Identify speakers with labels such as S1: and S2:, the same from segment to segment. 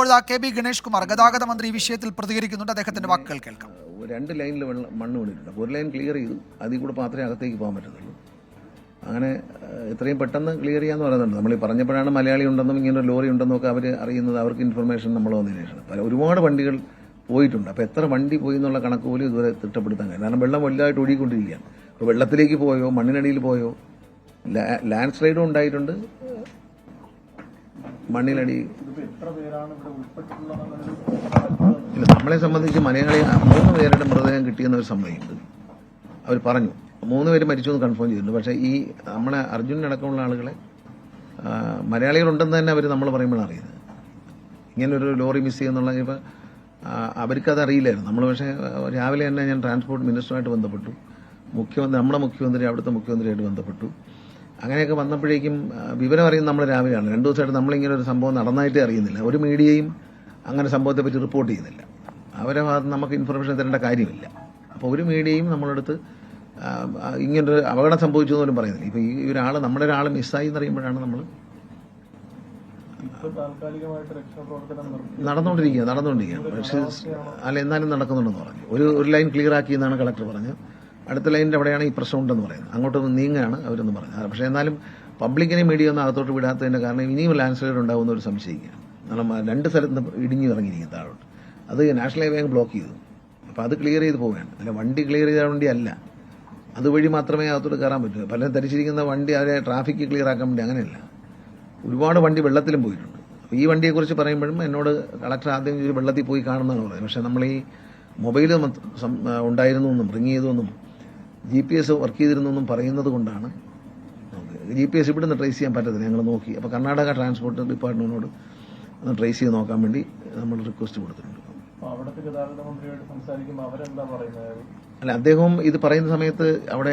S1: ഇപ്പോഴാ K B Ganesh Kumar ഗതാഗത മന്ത്രി ഈ വിഷയത്തിൽ പ്രതികരിക്കുന്നുണ്ട്. അദ്ദേഹത്തിന്റെ വാക്കുകൾ കേൾക്കാം.
S2: രണ്ട് ലൈനിൽ വെള്ളം മണ്ണ് വീണിട്ടുണ്ട്. ഒരു ലൈൻ ക്ലിയർ ചെയ്തു. അതിൽ കൂടെ മാത്രമേ അകത്തേക്ക് പോകാൻ പറ്റത്തുള്ളൂ. അങ്ങനെ എത്രയും പെട്ടെന്ന് ക്ലിയർ ചെയ്യാന്ന് പറയുന്നുണ്ട്. നമ്മൾ പറഞ്ഞപ്പോഴാണ് മലയാളി ഉണ്ടെന്നും ഇങ്ങനെ ലോറി ഉണ്ടെന്നും ഒക്കെ അവർ അറിയുന്നത്. അവർക്ക് ഇൻഫർമേഷൻ നമ്മൾ വന്നതിന് ശേഷം പല ഒരുപാട് വണ്ടികൾ പോയിട്ടുണ്ട്. അപ്പോൾ എത്ര വണ്ടി പോയി എന്നുള്ള കണക്ക് പോലും ഇതുവരെ തിട്ടപ്പെടുത്താൻ കഴിയും കാരണം വെള്ളം വലുതായിട്ട് ഒഴുകിക്കൊണ്ടിരിക്കുകയാണ് അപ്പോൾ വെള്ളത്തിലേക്ക് പോയോ? മണ്ണിനടിയിൽ പോയോ? ലാൻഡ് സ്ലൈഡും ഉണ്ടായിട്ടുണ്ട്. മണ്ണിനടി പിന്നെ നമ്മളെ സംബന്ധിച്ച് മലയാളി മൂന്ന് പേരുടെ മൃതദേഹം കിട്ടിയെന്ന് ഒരു സംഭവമുണ്ട് അവർ പറഞ്ഞു. മൂന്ന് പേര് മരിച്ചു എന്ന് കൺഫേം ചെയ്തിട്ടുണ്ട്. പക്ഷേ ഈ നമ്മളെ അർജുനടക്കമുള്ള ആളുകളെ മലയാളികളുണ്ടെന്ന് തന്നെ അവർ നമ്മൾ പറയുമ്പോഴാണ് അറിയുന്നത്. ഇങ്ങനൊരു ലോറി മിസ് ചെയ്യുന്നുള്ള ഇപ്പോൾ അവർക്കത് അറിയില്ലായിരുന്നു. നമ്മൾ പക്ഷേ രാവിലെ തന്നെ ഞാൻ ട്രാൻസ്പോർട്ട് മിനിസ്റ്ററുമായിട്ട് ബന്ധപ്പെട്ടു. മുഖ്യമന്ത്രി നമ്മുടെ മുഖ്യമന്ത്രി അവിടുത്തെ മുഖ്യമന്ത്രിയായിട്ട് ബന്ധപ്പെട്ടു. അങ്ങനെയൊക്കെ വന്നപ്പോഴേക്കും വിവരം അറിയുന്നത് നമ്മൾ രാവിലെയാണ്. രണ്ടു ദിവസമായിട്ട് നമ്മളിങ്ങനെ ഒരു സംഭവം നടന്നായിട്ടേ അറിയുന്നില്ല. ഒരു മീഡിയയും അങ്ങനെ സംഭവത്തെ പറ്റി റിപ്പോർട്ട് ചെയ്യുന്നില്ല. അവരെ ഭാഗത്ത് നമുക്ക് ഇൻഫർമേഷൻ തരേണ്ട കാര്യമില്ല. അപ്പോൾ ഒരു മീഡിയയും നമ്മളെടുത്ത് ഇങ്ങനൊരു അപകടം സംഭവിച്ചു പോലും പറയുന്നില്ല. ഇപ്പോൾ ഈ ഒരാൾ നമ്മുടെ ഒരാൾ മിസ്സായി എന്ന് അറിയുമ്പോഴാണ് നമ്മൾ നടന്നുകൊണ്ടിരിക്കുക നടന്നുകൊണ്ടിരിക്കുക പക്ഷേ അല്ല എന്നാലും നടക്കുന്നുണ്ടെന്ന് പറഞ്ഞു. ഒരു ഒരു ലൈൻ ക്ലിയർ ആക്കി എന്നാണ് കളക്ടർ പറഞ്ഞത്. അടുത്ത ലൈനിന്റെ അവിടെയാണ് ഈ പ്രശ്നം ഉണ്ടെന്ന് പറയുന്നത്. അങ്ങോട്ട് നീങ്ങുകയാണ് അവരെന്ന് പറയുന്നത് പക്ഷേ എന്നാലും പബ്ലിക്കിനെ മീഡിയ ഒന്നും അകത്തോട്ട് വിടാത്തതിന്റെ കാരണം ഇനിയും ലാൻഡ് സ്ലൈഡ് ഉണ്ടാകുന്ന ഒരു സംശയിക്കുകയാണ്. കാരണം രണ്ട് സ്ഥലത്ത് ഇടിഞ്ഞു ഇറങ്ങിയിരിക്കും താഴോട്ട്. അത് നാഷണൽ ഹൈവേ ബ്ലോക്ക് ചെയ്തു. അപ്പോൾ അത് ക്ലിയർ ചെയ്ത് പോവുകയാണ്. അല്ല വണ്ടി ക്ലിയർ ചെയ്ത വണ്ടി അല്ല. അതുവഴി മാത്രമേ അകത്തോട്ട് കയറാൻ പറ്റൂ. പലരും ധരിച്ചിരിക്കുന്ന വണ്ടി അവരെ ട്രാഫിക് ക്ലിയർ ആക്കാൻ വേണ്ടി അങ്ങനെയല്ല. ഒരുപാട് വണ്ടി വെള്ളത്തിലും പോയിട്ടുണ്ട്. ഈ വണ്ടിയെക്കുറിച്ച് പറയുമ്പോഴും എന്നോട് കളക്ടർ ആദ്യം ഒരു വെള്ളത്തിൽ പോയി കാണുന്നതാണ് പറയുന്നത്. പക്ഷേ നമ്മൾ ഈ മൊബൈൽ ഉണ്ടായിരുന്നു എന്നും റിങ് ചെയ്തു എന്നും ജി പി എസ് വർക്ക് ചെയ്തിരുന്നു എന്നും പറയുന്നത് കൊണ്ടാണ് ജി പി എസ് ഇവിടുന്ന് ട്രേസ് ചെയ്യാൻ പറ്റത്തില്ല. ഞങ്ങൾ നോക്കി. അപ്പോൾ കർണാടക ട്രാൻസ്പോർട്ട് ഡിപ്പാർട്ട്മെന്റിനോട് ഒന്ന് ട്രേസ് ചെയ്ത് നോക്കാൻ വേണ്ടി നമ്മൾ റിക്വസ്റ്റ് കൊടുത്തിട്ടുണ്ട്. അല്ല അദ്ദേഹം ഇത് പറയുന്ന സമയത്ത് അവിടെ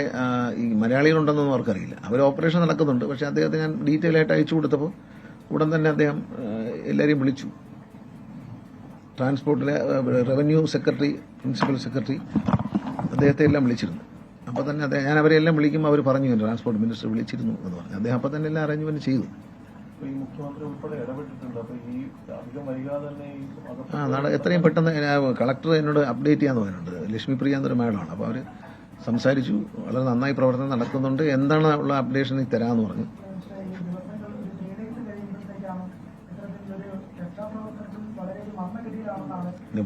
S2: ഈ മലയാളികളുണ്ടെന്നൊന്നും അവർക്കറിയില്ല. അവർ ഓപ്പറേഷൻ നടക്കുന്നുണ്ട്. പക്ഷേ അദ്ദേഹത്തെ ഞാൻ ഡീറ്റെയിൽ ആയിട്ട് അയച്ചു കൊടുത്തപ്പോൾ ഉടൻ തന്നെ അദ്ദേഹം എല്ലാവരെയും വിളിച്ചു. ട്രാൻസ്പോർട്ടിലെ റവന്യൂ സെക്രട്ടറി പ്രിൻസിപ്പൽ സെക്രട്ടറി അദ്ദേഹത്തെ എല്ലാം വിളിച്ചിരുന്നു. അപ്പോൾ തന്നെ അദ്ദേഹം ഞാൻ അവരെ എല്ലാം വിളിക്കുമ്പോൾ അവർ പറഞ്ഞു ട്രാൻസ്പോർട്ട് മിനിസ്റ്റർ വിളിച്ചിരുന്നു എന്ന് പറഞ്ഞു. അദ്ദേഹം അപ്പോൾ തന്നെ എല്ലാം അറേഞ്ച്മെന്റ് ചെയ്തു. ആ നാളെ എത്രയും പെട്ടെന്ന് കളക്ടർ എന്നോട് അപ്ഡേറ്റ് ചെയ്യാന്ന് പറയുന്നുണ്ട് ലക്ഷ്മി പ്രിയ എന്നൊരു മേഡമാണ്. അപ്പോൾ അവർ സംസാരിച്ചു. വളരെ നന്നായി പ്രവർത്തനം നടക്കുന്നുണ്ട്. എന്താണ് ഉള്ള അപ്ഡേഷൻ തരാന്ന് തരാമെന്ന് പറഞ്ഞു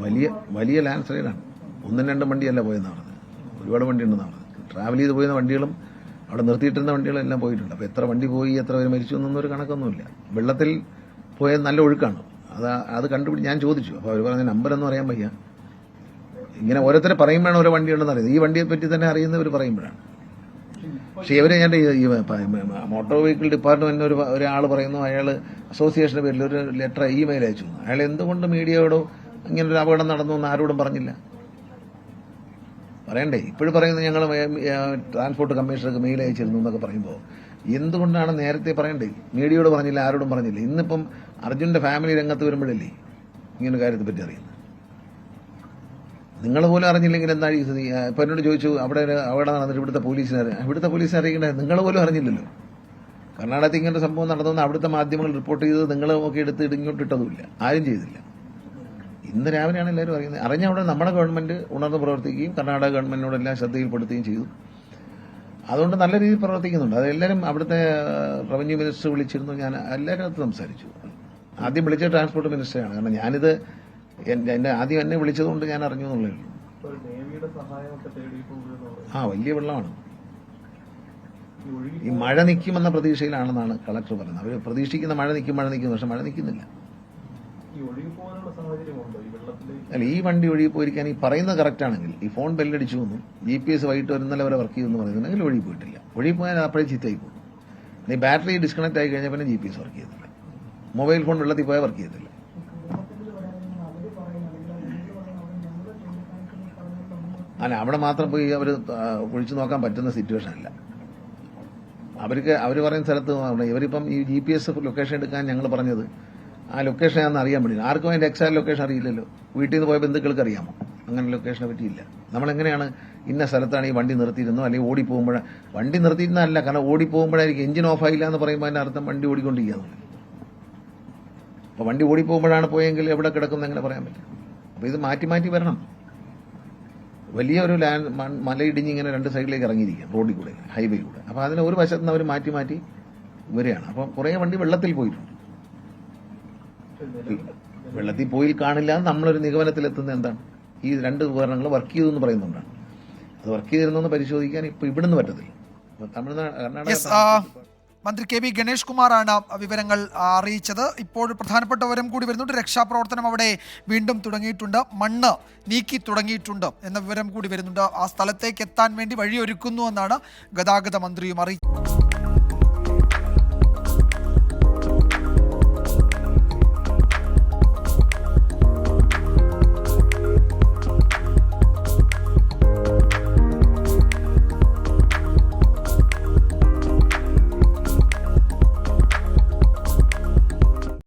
S2: വലിയ വലിയ ലാൻഡ് സ്ലൈഡാണ് ഒന്നും രണ്ടും വണ്ടിയല്ല പോയെന്നാണ് പറഞ്ഞത്. ഒരുപാട് വണ്ടി ഉണ്ടെന്നാണ് ട്രാവൽ ചെയ്ത് പോയിരുന്ന വണ്ടികളും അവിടെ നിർത്തിയിട്ടിരുന്ന വണ്ടികളെല്ലാം പോയിട്ടുണ്ട്. അപ്പോൾ എത്ര വണ്ടി പോയി എത്ര പേര് മരിച്ചു എന്നൊന്നൊരു കണക്കൊന്നുമില്ല. വെള്ളത്തിൽ പോയ നല്ല ഒഴുക്കാണ്. അത് അത് കണ്ടുപിടി ഞാൻ ചോദിച്ചു. അപ്പോൾ അവർ പറഞ്ഞ നമ്പറൊന്നും അറിയാൻ വയ്യ. ഇങ്ങനെ ഓരോരുത്തരെ പറയുമ്പോഴാണ് ഓരോ വണ്ടിയുണ്ടെന്ന് അറിയുന്നത്. ഈ വണ്ടിയെ പറ്റി തന്നെ അറിയുന്നവർ പറയുമ്പോഴാണ്. പക്ഷേ ഇവരെ ഞാൻ ഈ- മോട്ടോർ വെഹിക്കിൾ ഡിപ്പാർട്ട്മെന്റിന് ഒരു ഒരാൾ പറയുന്നു അയാൾ അസോസിയേഷന്റെ പേരിൽ ഒരു ലെറ്റർ ഇമെയിൽ അയച്ചു. അയാൾ എന്തുകൊണ്ട് മീഡിയയോടോ ഇങ്ങനെ ഒരു അപകടം നടന്നു എന്ന് ആരോടും പറഞ്ഞില്ല. പറയണ്ടേ? ഇപ്പോഴും പറയുന്നത് ഞങ്ങൾ ട്രാൻസ്പോർട്ട് കമ്മീഷണർക്ക് മെയിൽ അയച്ചിരുന്നു എന്നൊക്കെ പറയുമ്പോൾ എന്തുകൊണ്ടാണ് നേരത്തെ പറയണ്ടേ? മീഡിയയോട് പറഞ്ഞില്ല ആരോടും പറഞ്ഞില്ല. ഇന്നിപ്പം അർജുന്റെ ഫാമിലി രംഗത്ത് വരുമ്പോഴല്ലേ ഇങ്ങനെ കാര്യത്തെ പറ്റി അറിയുന്നത്? നിങ്ങൾ പോലും അറിഞ്ഞില്ലെങ്കിൽ എന്താ ഈ സ്ഥിതി? ആ, ഇപ്പൊ എന്നോട് ചോദിച്ചു അവിടെ അവിടെ നടന്നിട്ട് ഇവിടുത്തെ പോലീസിനെ അറിയാം. ഇവിടുത്തെ പോലീസിനെ അറിയിക്കണ്ടേ? നിങ്ങൾ പോലും അറിഞ്ഞില്ലല്ലോ. കർണാടകത്തിൽ ഇങ്ങനെ സംഭവം നടന്നു അവിടുത്തെ മാധ്യമങ്ങൾ റിപ്പോർട്ട് ചെയ്തത് നിങ്ങൾ നോക്കി എടുത്ത് ഇങ്ങോട്ട് ആരും ചെയ്തില്ല. ഇന്ന് രാവിലെയാണ് എല്ലാവരും അറിയുന്നത്. അറിഞ്ഞ അവിടെ നമ്മുടെ ഗവൺമെന്റ് ഉണർന്ന് പ്രവർത്തിക്കുകയും കർണാടക ഗവൺമെന്റിനോടെല്ലാം ശ്രദ്ധയിൽപ്പെടുത്തുകയും ചെയ്തു. അതുകൊണ്ട് നല്ല രീതിയിൽ പ്രവർത്തിക്കുന്നുണ്ട്. അത് എല്ലാവരും അവിടുത്തെ റവന്യൂ മിനിസ്റ്റർ വിളിച്ചിരുന്നു. ഞാൻ എല്ലാവരും അടുത്ത് സംസാരിച്ചു. ആദ്യം വിളിച്ച ട്രാൻസ്പോർട്ട് മിനിസ്റ്ററാണ് കാരണം ഞാനിത് എന്റെ എന്നെ ആദ്യം എന്നെ വിളിച്ചതുകൊണ്ട് ഞാൻ അറിഞ്ഞു എന്നുള്ളേ ഉള്ളൂ. ആ വലിയ വെള്ളമാണ്.
S3: ഈ
S2: മഴ നിൽക്കുമെന്ന പ്രതീക്ഷയിലാണെന്നാണ് കളക്ടർ പറയുന്നത്. അവർ പ്രതീക്ഷിക്കുന്ന മഴ നിൽക്കും മഴ നിൽക്കുന്നു പക്ഷെ മഴ നിൽക്കുന്നില്ല
S3: ഈ ഒഴുകി പോകാനുള്ള സാഹചര്യമുണ്ടോ ഈ വെള്ളത്തിലേക്ക്
S2: അല്ല ഈ വണ്ടി ഒഴുകി പോയിരിക്കാൻ ഈ പറയുന്നത് കറക്റ്റ് ആണെങ്കിൽ ഈ ഫോൺ ബെല്ലടിച്ചു എന്നും ജി പി എസ് വൈകിട്ട് ഒരു വരെ വർക്ക് ചെയ്യുമെന്ന് പറയുന്നുണ്ടെങ്കിൽ ഒഴുകി പോയിട്ടില്ല ഒഴുകി പോയാൽ അപ്പോഴേ ചീത്തയായി പോകും നീ ബാറ്ററി ഡിസ്കണക്ട് ആയി കഴിഞ്ഞാൽ പിന്നെ ജി പി എസ് വർക്ക് ചെയ്തില്ല മൊബൈൽ ഫോൺ വെള്ളത്തിൽ പോയാൽ വർക്ക് ചെയ്യത്തില്ല. അല്ല അവിടെ മാത്രം പോയി അവർ ഒഴിച്ചു നോക്കാൻ പറ്റുന്ന സിറ്റുവേഷൻ അല്ല. അവർക്ക് അവർ പറയുന്ന സ്ഥലത്ത് ഇവരിപ്പം ഈ ജി പി എസ് ലൊക്കേഷൻ എടുക്കാൻ ഞങ്ങൾ പറഞ്ഞത് ആ ലൊക്കേഷൻ ഞാൻ അറിയാൻ പറ്റില്ല. ആർക്കും അതിന്റെ എക്സാക്ട് ലൊക്കേഷൻ അറിയില്ലല്ലോ. വീട്ടിൽ നിന്ന് പോയ ബന്ധുക്കൾക്ക് അറിയാമോ? അങ്ങനെ ലൊക്കേഷനെ പറ്റിയില്ല. നമ്മൾ എങ്ങനെയാണ് ഇന്ന സ്ഥലത്താണ് ഈ വണ്ടി നിർത്തിയിരുന്നോ അല്ലെങ്കിൽ ഓടി പോകുമ്പോഴ വണ്ടി നിർത്തിയിരുന്നല്ല കാരണം ഓടി പോകുമ്പോഴായിരിക്കും എഞ്ചിൻ ഓഫ് ആയില്ല എന്ന് പറയുമ്പോൾ അതിന്റെ അർത്ഥം വണ്ടി ഓടിക്കൊണ്ടിരിക്കുക അപ്പോൾ വണ്ടി ഓടി പോകുമ്പോഴാണ് പോയെങ്കിൽ എവിടെ കിടക്കുന്നത് എങ്ങനെ പറയാൻ പറ്റും? അപ്പോൾ ഇത് മാറ്റി മാറ്റി വരണം. വലിയ ഒരു ലാൻഡ് മലയിടിഞ്ഞ് ഇങ്ങനെ രണ്ട് സൈഡിലേക്ക് ഇറങ്ങിയിരിക്കുക റോഡിൽ കൂടെ ഹൈവേയിലൂടെ അപ്പോൾ അതിന് ഒരു വശത്ത് നിന്ന് അവർ മാറ്റി മാറ്റി വരികയാണ്. അപ്പോൾ കുറേ വണ്ടി വെള്ളത്തിൽ പോയിട്ടുണ്ട്. വെള്ളത്തിൽ പോയി കാണില്ല. എന്ന് നമ്മളൊരു നിഗമനത്തിലെത്തുന്നത് എന്താണ്? ഈ രണ്ട് ഉപകരണങ്ങൾ വർക്ക് ചെയ്തു എന്ന് പറയുന്നുണ്ടാണ്. അത് വർക്ക് ചെയ്തിരുന്നെന്ന് പരിശോധിക്കാൻ ഇപ്പൊ ഇവിടുന്ന് പറ്റത്തില്ല. അപ്പൊ തമിഴ്നാട് കർണാടക
S1: മന്ത്രി കെ വി ഗണേഷ് കുമാറാണ് വിവരങ്ങൾ അറിയിച്ചത്. ഇപ്പോൾ പ്രധാനപ്പെട്ടവരും കൂടി വരുന്നുണ്ട്. രക്ഷാപ്രവർത്തനം അവിടെ വീണ്ടും തുടങ്ങിയിട്ടുണ്ട്. മണ്ണ് നീക്കി തുടങ്ങിയിട്ടുണ്ട് എന്ന വിവരം കൂടി വരുന്നുണ്ട്. ആ സ്ഥലത്തേക്ക് എത്താൻ വേണ്ടി വഴിയൊരുക്കുന്നു എന്നാണ് ഗതാഗത മന്ത്രിയും അറിയിച്ചത്.